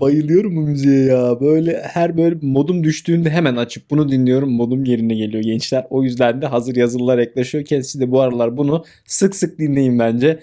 Bayılıyorum bu müziğe ya. Böyle her böyle modum düştüğünde hemen açıp bunu dinliyorum. Modum yerine geliyor gençler. O yüzden de hazır yazılılar ekleşiyorken siz de bu aralar bunu sık sık dinleyin bence.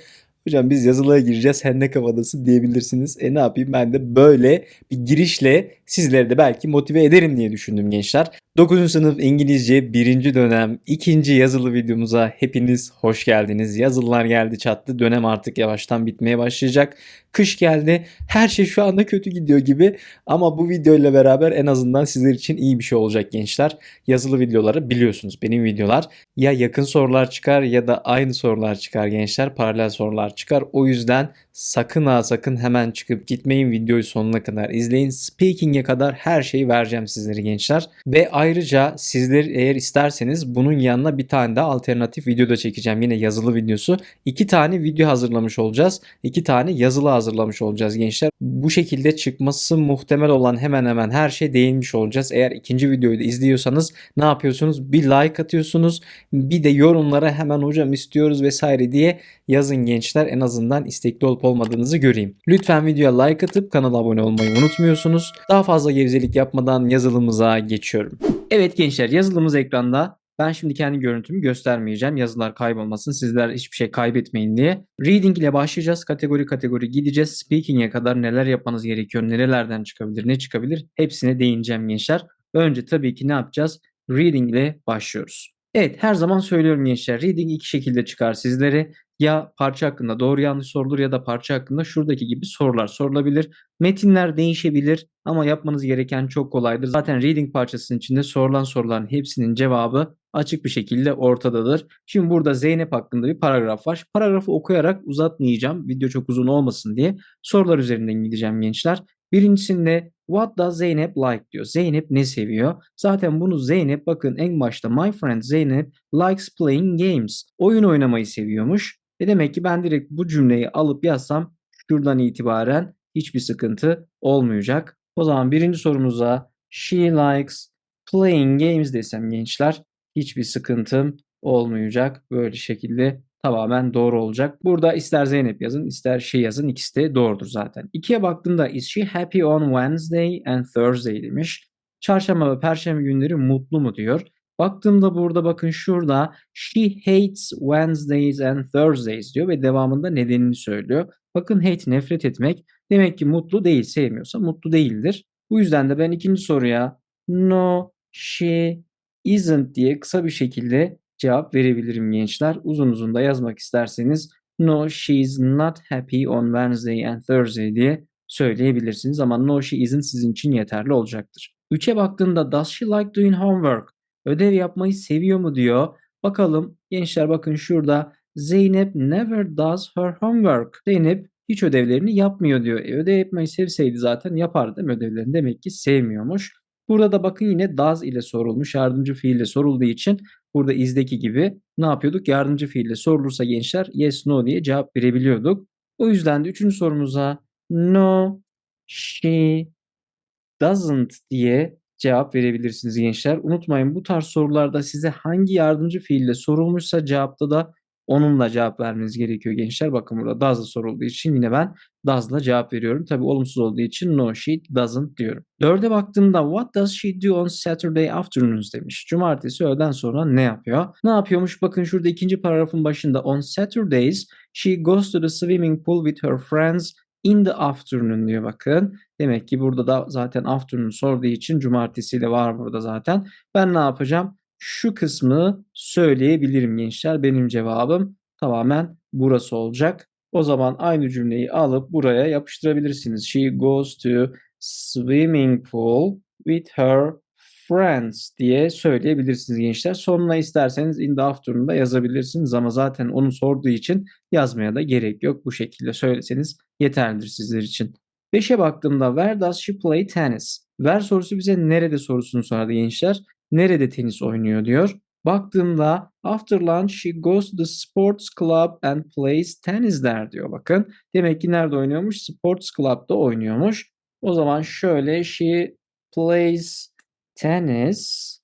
Hocam biz yazılığa gireceğiz. Sen ne kafadasın diyebilirsiniz. E ne yapayım ben de böyle bir girişle sizleri de belki motive ederim diye düşündüm gençler. 9. sınıf İngilizce 1. dönem 2. yazılı videomuza hepiniz hoş geldiniz. Yazılılar geldi çattı. Dönem artık yavaştan bitmeye başlayacak. Kış geldi. Her şey şu anda kötü gidiyor gibi. Ama bu videoyla beraber en azından sizler için iyi bir şey olacak gençler. Yazılı videoları biliyorsunuz benim videolar. Ya yakın sorular çıkar ya da aynı sorular çıkar gençler. Paralel sorular çıkar. O yüzden sakın ha sakın hemen çıkıp gitmeyin videoyu sonuna kadar izleyin. Speaking'e kadar her şeyi vereceğim sizlere gençler. Ve ayrıca sizler eğer isterseniz bunun yanına bir tane daha alternatif video da çekeceğim. Yine yazılı videosu. İki tane video hazırlamış olacağız. İki tane yazılı hazırlamış olacağız gençler. Bu şekilde çıkması muhtemel olan hemen hemen her şey değinmiş olacağız. Eğer ikinci videoyu da izliyorsanız ne yapıyorsunuz? Bir like atıyorsunuz. Bir de yorumlara hemen hocam istiyoruz vesaire diye yazın gençler. En azından istekli olup olmadığınızı göreyim. Lütfen videoya like atıp kanala abone olmayı unutmuyorsunuz. Daha fazla gevezelik yapmadan yazılımıza geçiyorum. Evet gençler yazılımız ekranda. Ben şimdi kendi görüntümü göstermeyeceğim. Yazılar kaybolmasın. Sizler hiçbir şey kaybetmeyin diye. Reading ile başlayacağız. Kategori kategori gideceğiz. Speaking'e kadar neler yapmanız gerekiyor, nerelerden çıkabilir, ne çıkabilir hepsine değineceğim gençler. Önce tabii ki ne yapacağız? Reading ile başlıyoruz. Evet her zaman söylüyorum gençler. Reading iki şekilde çıkar sizlere. Ya parça hakkında doğru yanlış sorulur ya da parça hakkında şuradaki gibi sorular sorulabilir. Metinler değişebilir ama yapmanız gereken çok kolaydır. Zaten reading parçasının içinde sorulan soruların hepsinin cevabı açık bir şekilde ortadadır. Şimdi burada Zeynep hakkında bir paragraf var. Paragrafı okuyarak uzatmayacağım. Video çok uzun olmasın diye sorular üzerinden gideceğim gençler. Birincisinde What does Zeynep like diyor. Zeynep ne seviyor? Zaten bunu Zeynep bakın en başta my friend Zeynep likes playing games. Oyun oynamayı seviyormuş. E demek ki ben direkt bu cümleyi alıp yazsam şuradan itibaren hiçbir sıkıntı olmayacak. O zaman birinci sorumuza she likes playing games desem gençler hiçbir sıkıntım olmayacak. Böyle şekilde tamamen doğru olacak. Burada ister Zeynep yazın ister şey yazın ikisi de doğrudur zaten. İkiye baktığımda is she happy on Wednesday and Thursday demiş. Çarşamba ve perşembe günleri mutlu mu diyor. Baktığımda burada bakın şurada she hates Wednesdays and Thursdays diyor ve devamında nedenini söylüyor. Bakın hate nefret etmek demek ki mutlu değil sevmiyorsa mutlu değildir. Bu yüzden de ben ikinci soruya no she isn't diye kısa bir şekilde cevap verebilirim gençler. Uzun uzun da yazmak isterseniz no she's not happy on Wednesday and Thursday diye söyleyebilirsiniz ama no she isn't sizin için yeterli olacaktır. 3'e baktığımda does she like doing homework? Ödev yapmayı seviyor mu diyor. Bakalım gençler bakın şurada Zeynep never does her homework. Zeynep hiç ödevlerini yapmıyor diyor. E, ödev yapmayı sevseydi zaten yapardı değil mi ödevlerini? Demek ki sevmiyormuş. Burada da bakın yine does ile sorulmuş. Yardımcı fiille sorulduğu için burada izdeki gibi ne yapıyorduk? Yardımcı fiille sorulursa gençler yes no diye cevap verebiliyorduk. O yüzden de üçüncü sorumuza no she doesn't diye cevap verebilirsiniz gençler. Unutmayın bu tarz sorularda size hangi yardımcı fiille sorulmuşsa cevapta da onunla cevap vermeniz gerekiyor gençler. Bakın burada does'la sorulduğu için yine ben does'la cevap veriyorum. Tabi olumsuz olduğu için no she doesn't diyorum. Dörde baktığımda what does she do on Saturday afternoons demiş. Cumartesi öğleden sonra ne yapıyor? Ne yapıyormuş? Bakın şurada ikinci paragrafın başında on Saturdays she goes to the swimming pool with her friends in the afternoon diyor bakın. Demek ki burada da zaten afternoon sorduğu için cumartesi de var burada zaten. Ben ne yapacağım? Şu kısmı söyleyebilirim gençler. Benim cevabım tamamen burası olacak. O zaman aynı cümleyi alıp buraya yapıştırabilirsiniz. She goes to swimming pool with her friends diye söyleyebilirsiniz gençler. Sonuna isterseniz in the afternoon'da yazabilirsiniz ama zaten onu sorduğu için yazmaya da gerek yok. Bu şekilde söyleseniz yeterlidir sizler için. 5'e baktığımda where does she play tennis? Where sorusu bize nerede sorusunu sordu gençler. Nerede tenis oynuyor diyor. Baktığımda after lunch she goes to the sports club and plays tennis der diyor bakın. Demek ki nerede oynuyormuş? Sports club'da oynuyormuş. O zaman şöyle she plays tennis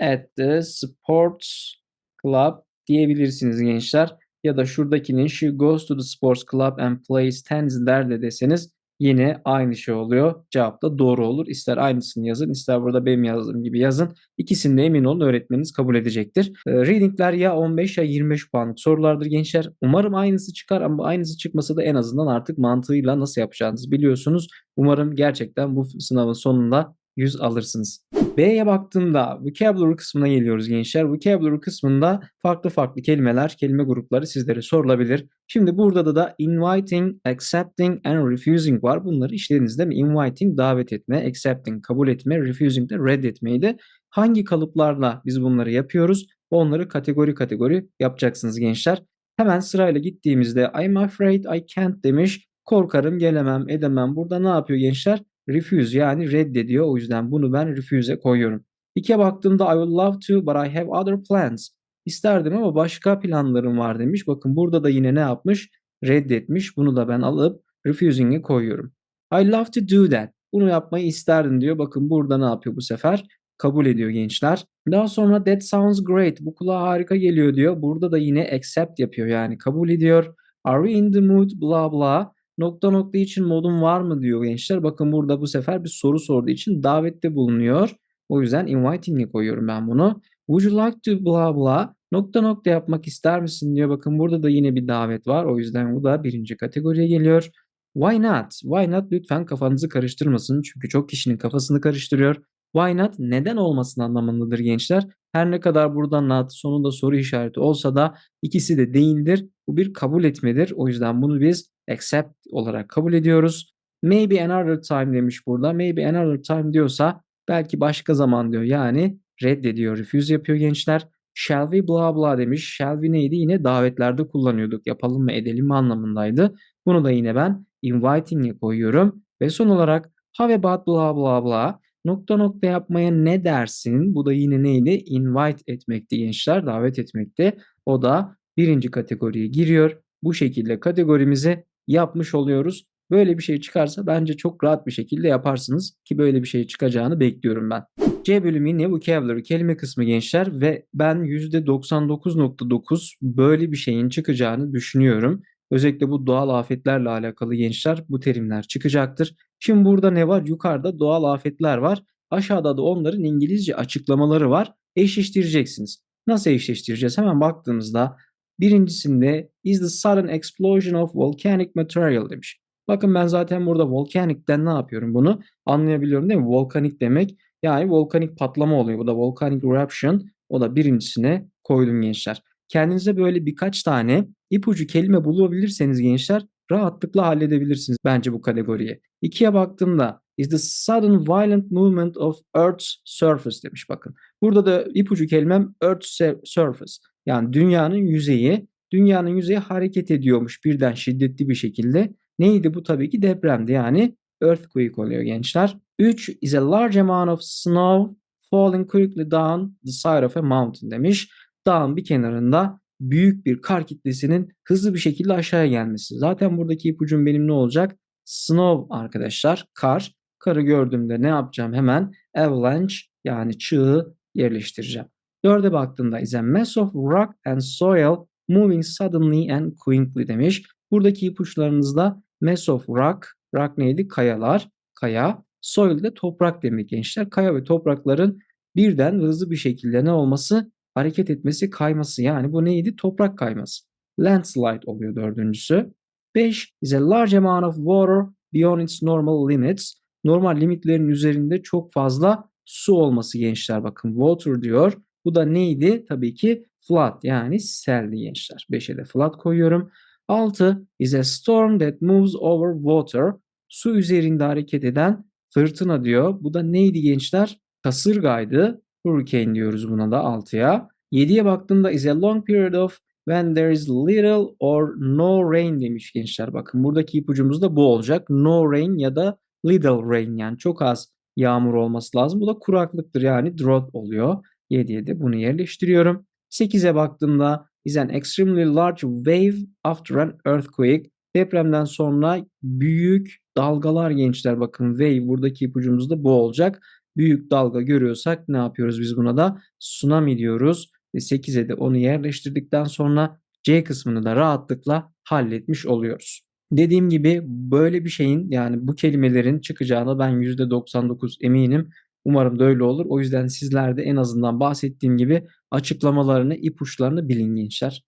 at the sports club diyebilirsiniz gençler. Ya da şuradakinin she goes to the sports club and plays tennis der de deseniz yine aynı şey oluyor. Cevap da doğru olur. İster aynısını yazın ister burada benim yazdığım gibi yazın. İkisinde emin olun öğretmeniniz kabul edecektir. E, readingler ya 15 ya 25 puanlık sorulardır gençler. Umarım aynısı çıkar ama aynısı çıkmasa da en azından artık mantığıyla nasıl yapacağınızı biliyorsunuz. Umarım gerçekten bu sınavın sonunda 100 alırsınız. B'ye baktığımda vocabulary kısmına geliyoruz gençler. Vocabulary kısmında farklı farklı kelimeler, kelime grupları sizlere sorulabilir. Şimdi burada da da inviting, accepting and refusing var. Bunları işlediniz değil mi? Inviting davet etme, accepting kabul etme, refusing de reddetmeydi. Hangi kalıplarla biz bunları yapıyoruz? Onları kategori kategori yapacaksınız gençler. Hemen sırayla gittiğimizde I'm afraid I can't demiş. Korkarım, gelemem, edemem. Burada ne yapıyor gençler? Refuse yani reddediyor. O yüzden bunu ben refuse'e koyuyorum. İkiye baktığımda I would love to but I have other plans. İsterdim ama başka planlarım var demiş. Bakın burada da yine ne yapmış? Reddetmiş. Bunu da ben alıp refusing'e koyuyorum. I love to do that. Bunu yapmayı isterdim diyor. Bakın burada ne yapıyor bu sefer? Kabul ediyor gençler. Daha sonra that sounds great. Bu kulağa harika geliyor diyor. Burada da yine accept yapıyor yani kabul ediyor. Are we in the mood? Bla bla. Nokta nokta için modun var mı diyor gençler. Bakın burada bu sefer bir soru sorduğu için davette bulunuyor. O yüzden inviting'e koyuyorum ben bunu. Would you like to bla bla nokta nokta yapmak ister misin diyor. Bakın burada da yine bir davet var. O yüzden bu da birinci kategoriye geliyor. Why not? Why not? Lütfen kafanızı karıştırmasın. Çünkü çok kişinin kafasını karıştırıyor. Why not? Neden olmasın anlamındadır gençler. Her ne kadar burada not sonunda soru işareti olsa da ikisi de değildir. Bu bir kabul etmedir. O yüzden bunu biz accept olarak kabul ediyoruz. Maybe another time demiş burada. Maybe another time diyorsa belki başka zaman diyor. Yani reddediyor, refuse yapıyor gençler. Shall we blah blah demiş. Shall we neydi? Yine davetlerde kullanıyorduk. Yapalım mı edelim mi anlamındaydı. Bunu da yine ben inviting'e koyuyorum. Ve son olarak how about blah blah blah. Nokta nokta yapmaya ne dersin? Bu da yine neydi? Invite etmekti gençler. Davet etmekti. O da birinci kategoriye giriyor. Bu şekilde kategorimizi yapmış oluyoruz. Böyle bir şey çıkarsa bence çok rahat bir şekilde yaparsınız ki böyle bir şey çıkacağını bekliyorum ben. C bölümü yine vocabulary kelime kısmı gençler ve ben %99.9 böyle bir şeyin çıkacağını düşünüyorum. Özellikle bu doğal afetlerle alakalı gençler bu terimler çıkacaktır. Şimdi burada ne var? Yukarıda doğal afetler var. Aşağıda da onların İngilizce açıklamaları var. Eşleştireceksiniz. Nasıl eşleştireceğiz? Hemen baktığımızda birincisinde is the sudden explosion of volcanic material demiş. Bakın ben zaten burada volcanic'ten ne yapıyorum bunu anlayabiliyorum değil mi? Volkanik demek yani volkanik patlama oluyor. Bu da volcanic eruption. O da birincisine koydum gençler. Kendinize böyle birkaç tane ipucu kelime bulabilirseniz gençler rahatlıkla halledebilirsiniz bence bu kategoriyi. İkiye baktığımda is the sudden violent movement of Earth's surface demiş bakın. Burada da ipucu kelimem Earth's surface. Yani dünyanın yüzeyi, dünyanın yüzeyi hareket ediyormuş birden şiddetli bir şekilde. Neydi bu tabii ki depremdi yani earthquake oluyor gençler. 3 is a large amount of snow falling quickly down the side of a mountain demiş. Dağın bir kenarında büyük bir kar kitlesinin hızlı bir şekilde aşağıya gelmesi. Zaten buradaki ipucum benim ne olacak? Snow arkadaşlar, kar. Karı gördüğümde ne yapacağım? Hemen avalanche yani çığı yerleştireceğim. Dörde baktığında is a mass of rock and soil moving suddenly and quickly demiş. Buradaki ipuçlarınızda mass of rock, rock neydi? Kayalar, kaya. Soil de toprak demek gençler. Kaya ve toprakların birden hızlı bir şekilde ne olması? Hareket etmesi, kayması. Yani bu neydi? Toprak kayması. Landslide oluyor dördüncüsü. 5 is a large amount of water beyond its normal limits. Normal limitlerin üzerinde çok fazla su olması gençler. Bakın water diyor. Bu da neydi? Tabii ki flood yani seldi gençler. 5'e de flood koyuyorum. 6 is a storm that moves over water. Su üzerinde hareket eden fırtına diyor. Bu da neydi gençler? Kasırgaydı. Hurricane diyoruz buna da 6'ya. 7'ye baktığımda is a long period of when there is little or no rain demiş gençler. Bakın buradaki ipucumuz da bu olacak. No rain ya da little rain yani çok az yağmur olması lazım. Bu da kuraklıktır yani drought oluyor. 7'ye de bunu yerleştiriyorum. 8'e baktığımda is an extremely large wave after an earthquake. Depremden sonra büyük dalgalar gençler bakın wave buradaki ipucumuz da bu olacak. Büyük dalga görüyorsak ne yapıyoruz biz buna da? Tsunami diyoruz. Ve 8'e de onu yerleştirdikten sonra C kısmını da rahatlıkla halletmiş oluyoruz. Dediğim gibi böyle bir şeyin yani bu kelimelerin çıkacağına ben %99 eminim. Umarım da öyle olur. O yüzden sizler de en azından bahsettiğim gibi açıklamalarını, ipuçlarını bilin gençler.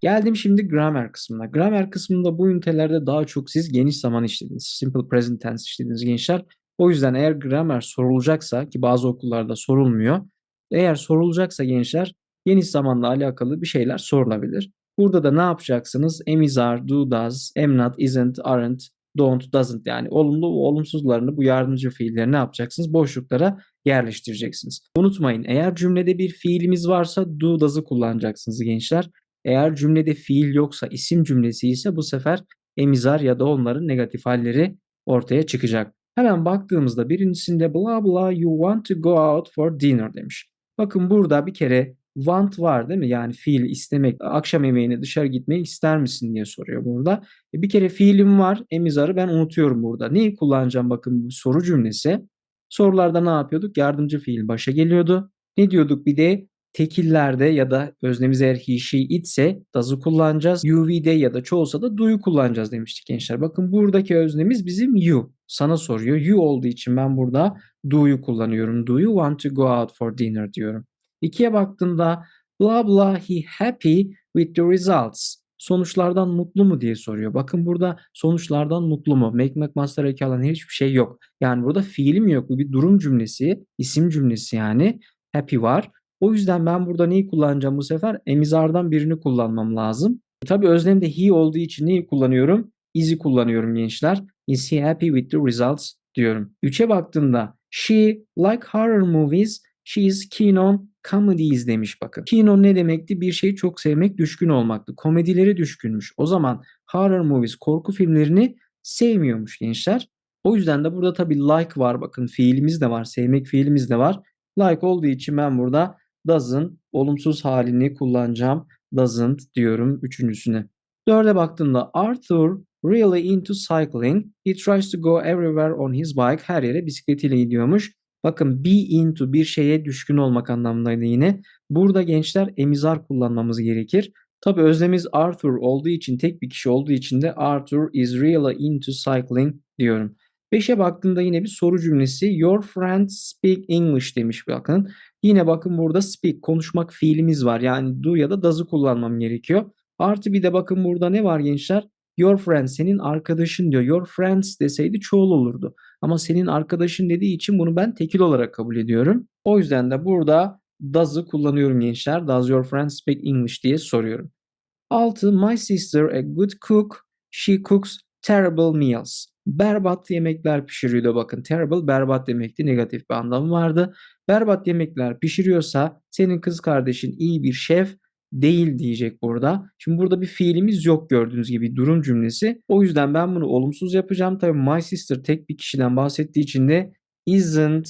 Geldim şimdi grammar kısmına. Grammar kısmında bu ünitelerde daha çok siz geniş zaman işlediniz. Simple present tense işlediniz gençler. O yüzden eğer grammar sorulacaksa ki bazı okullarda sorulmuyor. Eğer sorulacaksa gençler geniş zamanla alakalı bir şeyler sorulabilir. Burada da ne yapacaksınız? Am is are, do does, am not, isn't, aren't, don't, doesn't yani olumlu ve olumsuzlarını bu yardımcı fiilleri ne yapacaksınız? Boşluklara yerleştireceksiniz. Unutmayın eğer cümlede bir fiilimiz varsa do does'ı kullanacaksınız gençler. Eğer cümlede fiil yoksa isim cümlesi ise bu sefer emizar ya da onların negatif halleri ortaya çıkacak. Hemen baktığımızda birincisinde bla bla you want to go out for dinner demiş. Bakın burada bir kere want var değil mi? Yani fiil istemek, akşam yemeğine dışarı gitmeyi ister misin diye soruyor burada. E bir kere fiilim var, emizarı ben unutuyorum burada. Neyi kullanacağım bakın bu soru cümlesi. Sorularda ne yapıyorduk? Yardımcı fiil başa geliyordu. Ne diyorduk bir de tekillerde ya da öznemiz eğer he, she, it ise does'ı kullanacağız. UV'de ya da çoğulsa da do'yu kullanacağız demiştik gençler. Bakın buradaki öznemiz bizim you. Sana soruyor. You olduğu için ben burada do'yu kullanıyorum. Do you want to go out for dinner diyorum. İkiye baktığında blah blah he happy with the results. Sonuçlardan mutlu mu diye soruyor. Bakın burada sonuçlardan mutlu mu? Make make master eki alan hiçbir şey yok. Yani burada fiilim yok. Bu bir durum cümlesi, isim cümlesi yani. Happy var. O yüzden ben burada neyi kullanacağım bu sefer? Emizardan birini kullanmam lazım. E tabii özlemde he olduğu için neyi kullanıyorum? Is'i kullanıyorum gençler. Is he happy with the results diyorum. 3'e baktığımda she like horror movies She is keen on comedies demiş bakın. Keen on ne demekti? Bir şeyi çok sevmek, düşkün olmaktı. Komedileri düşkünmüş. O zaman horror movies, korku filmlerini sevmiyormuş gençler. O yüzden de burada tabii like var bakın. Fiilimiz de var. Sevmek fiilimiz de var. Like olduğu için ben burada doesn't olumsuz halini kullanacağım. Doesn't diyorum üçüncüsüne. Dörde baktığımda Arthur really into cycling. He tries to go everywhere on his bike. Her yere bisikletiyle gidiyormuş. Bakın be into bir şeye düşkün olmak anlamındaydı yine. Burada gençler emizar kullanmamız gerekir. Tabi özlemiz Arthur olduğu için tek bir kişi olduğu için de Arthur is really into cycling diyorum. 5'e baktığımda yine bir soru cümlesi. Your friends speak English demiş bakın. Yine bakın burada speak konuşmak fiilimiz var. Yani do ya da does'ı kullanmam gerekiyor. Artı bir de bakın burada ne var gençler? Your friends senin arkadaşın diyor. Your friends deseydi çoğul olurdu. Ama senin arkadaşın dediği için bunu ben tekil olarak kabul ediyorum. O yüzden de burada does'ı kullanıyorum gençler. Does your friend speak English diye soruyorum. 6. My sister a good cook. She cooks terrible meals. Berbat yemekler pişiriyordu bakın. Terrible berbat demekti. Negatif bir anlamı vardı. Berbat yemekler pişiriyorsa senin kız kardeşin iyi bir şef değil diyecek burada. Şimdi burada bir fiilimiz yok gördüğünüz gibi durum cümlesi. O yüzden ben bunu olumsuz yapacağım. Tabii my sister tek bir kişiden bahsettiği için de isn't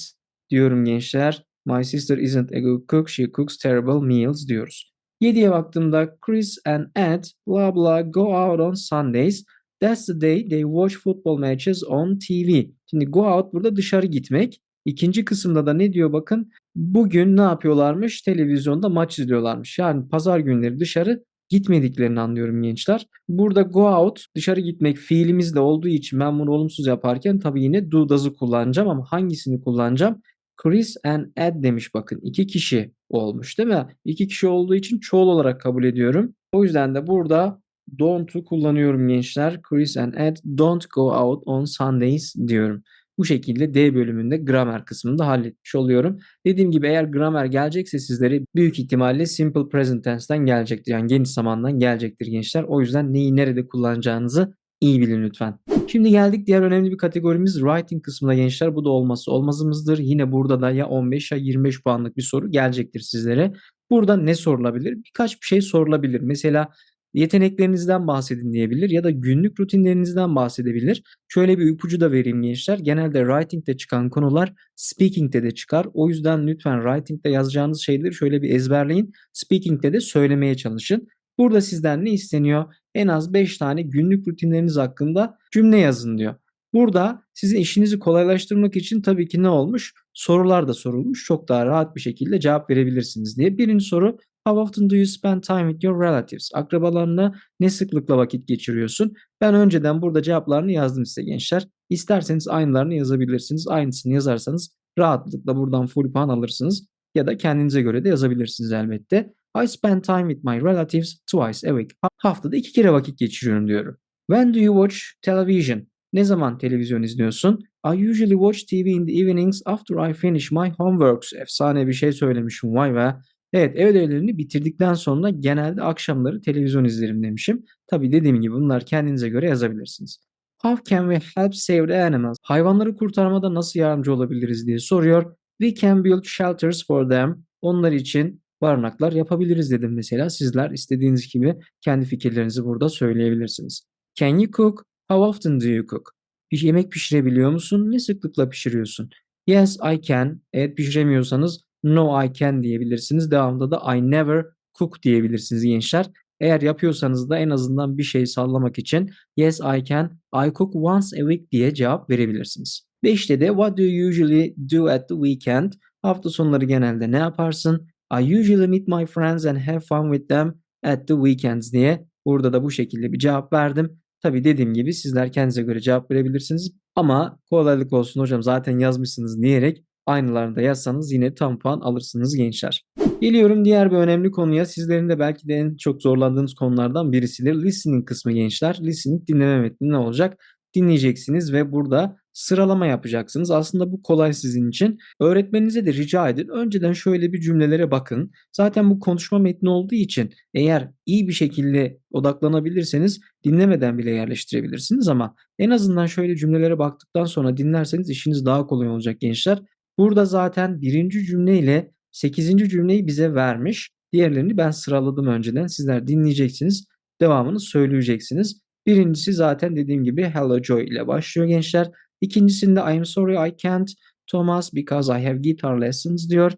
diyorum gençler. My sister isn't a good cook. She cooks terrible meals diyoruz. 7'ye baktığımda Chris and Ed blah blah go out on Sundays. That's the day they watch football matches on TV. Şimdi go out burada dışarı gitmek. İkinci kısımda da ne diyor bakın. Bugün ne yapıyorlarmış? Televizyonda maç izliyorlarmış. Yani pazar günleri dışarı gitmediklerini anlıyorum gençler. Burada go out dışarı gitmek fiilimizle olduğu için ben bunu olumsuz yaparken tabii yine do does'ı kullanacağım ama hangisini kullanacağım? Chris and Ed demiş bakın. iki kişi olmuş değil mi? İki kişi olduğu için çoğul olarak kabul ediyorum. O yüzden de burada don't'u kullanıyorum gençler. Chris and Ed don't go out on Sundays diyorum. Bu şekilde D bölümünde gramer kısmını da halletmiş oluyorum. Dediğim gibi eğer gramer gelecekse sizlere büyük ihtimalle simple present tense'den gelecektir. Yani geniş zamandan gelecektir gençler. O yüzden neyi nerede kullanacağınızı iyi bilin lütfen. Şimdi geldik diğer önemli bir kategorimiz writing kısmına gençler. Bu da olması olmazımızdır. Yine burada da ya 15 ya 25 puanlık bir soru gelecektir sizlere. Burada ne sorulabilir? Birkaç bir şey sorulabilir. Mesela yeteneklerinizden bahsedin diyebilir ya da günlük rutinlerinizden bahsedebilir. Şöyle bir ipucu da vereyim gençler. Genelde writing'de çıkan konular speaking'de de çıkar. O yüzden lütfen writing'de yazacağınız şeyleri şöyle bir ezberleyin. Speaking'de de söylemeye çalışın. Burada sizden ne isteniyor? En az 5 tane günlük rutinleriniz hakkında cümle yazın diyor. Burada sizin işinizi kolaylaştırmak için tabii ki ne olmuş? Sorular da sorulmuş. Çok daha rahat bir şekilde cevap verebilirsiniz diye. Birinci soru How often do you spend time with your relatives? Akrabalarınla ne sıklıkla vakit geçiriyorsun? Ben önceden burada cevaplarını yazdım size gençler. İsterseniz aynılarını yazabilirsiniz. Aynısını yazarsanız rahatlıkla buradan full puan alırsınız. Ya da kendinize göre de yazabilirsiniz elbette. I spend time with my relatives twice a week. Ha- Haftada iki kere vakit geçiriyorum diyorum. When do you watch television? Ne zaman televizyon izliyorsun? I usually watch TV in the evenings after I finish my homeworks. Efsane bir şey söylemişim vay be. Evet ev ödevlerini bitirdikten sonra genelde akşamları televizyon izlerim demişim. Tabi dediğim gibi bunlar kendinize göre yazabilirsiniz. How can we help save the animals? Hayvanları kurtarmada nasıl yardımcı olabiliriz diye soruyor. We can build shelters for them. Onlar için barınaklar yapabiliriz dedim mesela. Sizler istediğiniz gibi kendi fikirlerinizi burada söyleyebilirsiniz. Can you cook? How often do you cook? Yemek pişirebiliyor musun? Ne sıklıkla pişiriyorsun? Yes, I can. Evet pişiremiyorsanız no I can diyebilirsiniz. Devamında da I never cook diyebilirsiniz gençler. Eğer yapıyorsanız da en azından bir şey sallamak için yes I can, I cook once a week diye cevap verebilirsiniz. 5'te de what do you usually do at the weekend? Hafta sonları genelde ne yaparsın? I usually meet my friends and have fun with them at the weekends diye burada da bu şekilde bir cevap verdim. Tabii dediğim gibi sizler kendinize göre cevap verebilirsiniz. Ama kolaylık olsun hocam zaten yazmışsınız diyerek aynılarını da yazsanız yine tam puan alırsınız gençler. Geliyorum diğer bir önemli konuya. Sizlerin de belki de en çok zorlandığınız konulardan birisidir. Listening kısmı gençler. Listening dinleme metni ne olacak? Dinleyeceksiniz ve burada sıralama yapacaksınız. Aslında bu kolay sizin için. Öğretmeninize de rica edin. Önceden şöyle bir cümlelere bakın. Zaten bu konuşma metni olduğu için eğer iyi bir şekilde odaklanabilirseniz dinlemeden bile yerleştirebilirsiniz ama en azından şöyle cümlelere baktıktan sonra dinlerseniz işiniz daha kolay olacak gençler. Burada zaten birinci cümleyle 8. cümleyi bize vermiş. Diğerlerini ben sıraladım önceden. Sizler dinleyeceksiniz. Devamını söyleyeceksiniz. Birincisi zaten dediğim gibi Hello Joy ile başlıyor gençler. İkincisinde I'm sorry I can't Thomas because I have guitar lessons diyor.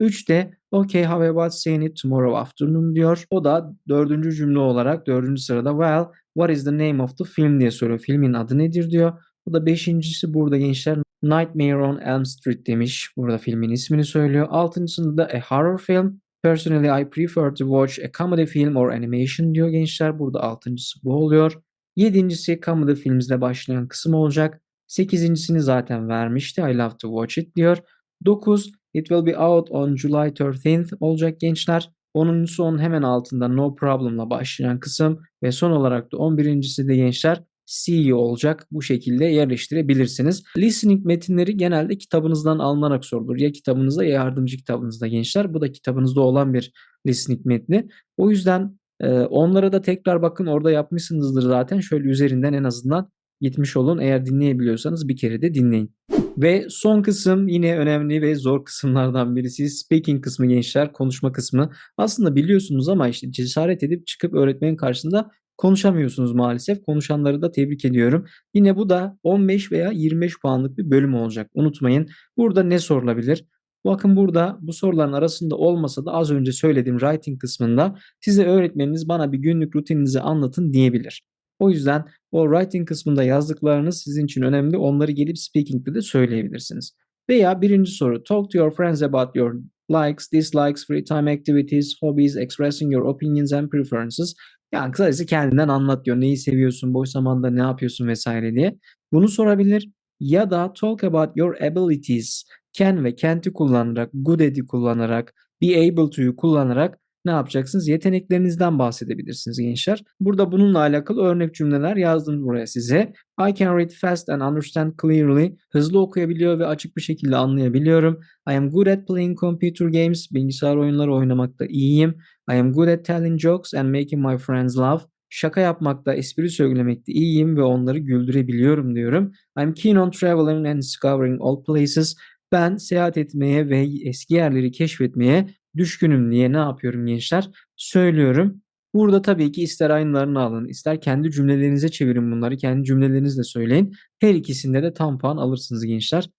Üçte okay how about seeing it tomorrow afternoon diyor. O da dördüncü cümle olarak dördüncü sırada well what is the name of the film diye soruyor. Filmin adı nedir diyor. O da beşincisi burada gençler Nightmare on Elm Street demiş. Burada filmin ismini söylüyor. Altıncısında da a horror film. Personally I prefer to watch a comedy film or animation diyor gençler. Burada altıncısı bu oluyor. Yedincisi comedy filmsle başlayan kısım olacak. Sekizincisini zaten vermişti. I love to watch it diyor. Dokuz It will be out on July 13th olacak gençler. Onun hemen altında no problem'la başlayan kısım ve son olarak da 11.si de gençler you olacak. Bu şekilde yerleştirebilirsiniz. Listening metinleri genelde kitabınızdan alınarak sorulur. Ya kitabınızda ya yardımcı kitabınızda gençler. Bu da kitabınızda olan bir listening metni. O yüzden e, onlara da tekrar bakın. Orada yapmışsınızdır zaten. Şöyle üzerinden en azından gitmiş olun. Eğer dinleyebiliyorsanız bir kere de dinleyin. Ve son kısım yine önemli ve zor kısımlardan birisi speaking kısmı gençler, konuşma kısmı. Aslında biliyorsunuz ama işte cesaret edip çıkıp öğretmenin karşısında konuşamıyorsunuz maalesef. Konuşanları da tebrik ediyorum. Yine bu da 15 veya 25 puanlık bir bölüm olacak. Unutmayın. Burada ne sorulabilir? Bakın burada bu soruların arasında olmasa da az önce söylediğim writing kısmında size öğretmeniniz bana bir günlük rutininizi anlatın diyebilir. O yüzden o writing kısmında yazdıklarınız sizin için önemli. Onları gelip speaking'de de söyleyebilirsiniz. Veya birinci soru. Talk to your friends about your likes, dislikes, free time activities, hobbies, expressing your opinions and preferences. Yani kısacası kendinden anlat diyor. Neyi seviyorsun, boş zamanda ne yapıyorsun vesaire diye. Bunu sorabilir. Ya da talk about your abilities. Can ve can'ti kullanarak, good at'i kullanarak, be able to'yu kullanarak ne yapacaksınız? Yeteneklerinizden bahsedebilirsiniz gençler. Burada bununla alakalı örnek cümleler yazdım buraya size. I can read fast and understand clearly. Hızlı okuyabiliyor ve açık bir şekilde anlayabiliyorum. I am good at playing computer games. Bilgisayar oyunları oynamakta iyiyim. I am good at telling jokes and making my friends laugh. Şaka yapmakta, espri söylemekte iyiyim ve onları güldürebiliyorum diyorum. I'm keen on traveling and discovering all places. Ben seyahat etmeye ve eski yerleri keşfetmeye düşkünüm diye ne yapıyorum gençler? Söylüyorum. Burada tabii ki ister aynılarını alın, ister kendi cümlelerinize çevirin bunları, kendi cümlelerinizle söyleyin. Her ikisinde de tam puan alırsınız gençler.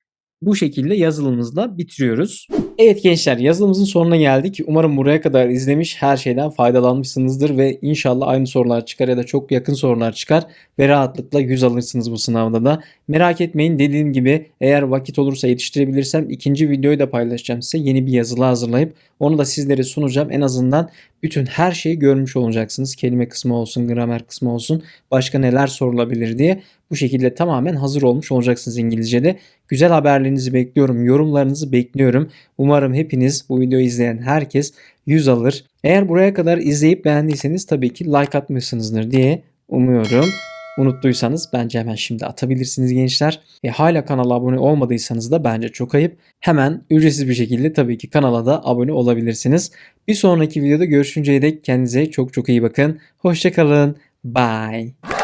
Bu şekilde yazılımımızla bitiriyoruz. Evet gençler yazılımımızın sonuna geldik. Umarım buraya kadar izlemiş her şeyden faydalanmışsınızdır ve inşallah aynı sorular çıkar ya da çok yakın sorular çıkar ve rahatlıkla 100 alırsınız bu sınavda da. Merak etmeyin dediğim gibi eğer vakit olursa yetiştirebilirsem ikinci videoyu da paylaşacağım size. Yeni bir yazılı hazırlayıp onu da sizlere sunacağım. En azından bütün her şeyi görmüş olacaksınız. Kelime kısmı olsun, gramer kısmı olsun, başka neler sorulabilir diye. Bu şekilde tamamen hazır olmuş olacaksınız İngilizce'de. Güzel haberlerinizi bekliyorum, yorumlarınızı bekliyorum. Umarım hepiniz bu videoyu izleyen herkes 100 alır. Eğer buraya kadar izleyip beğendiyseniz tabii ki like atmışsınızdır diye umuyorum. Unuttuysanız bence hemen şimdi atabilirsiniz gençler. E, hala kanala abone olmadıysanız da bence çok ayıp. Hemen ücretsiz bir şekilde tabii ki kanala da abone olabilirsiniz. Bir sonraki videoda görüşünceye dek kendinize çok çok iyi bakın. Hoşçakalın. Bye.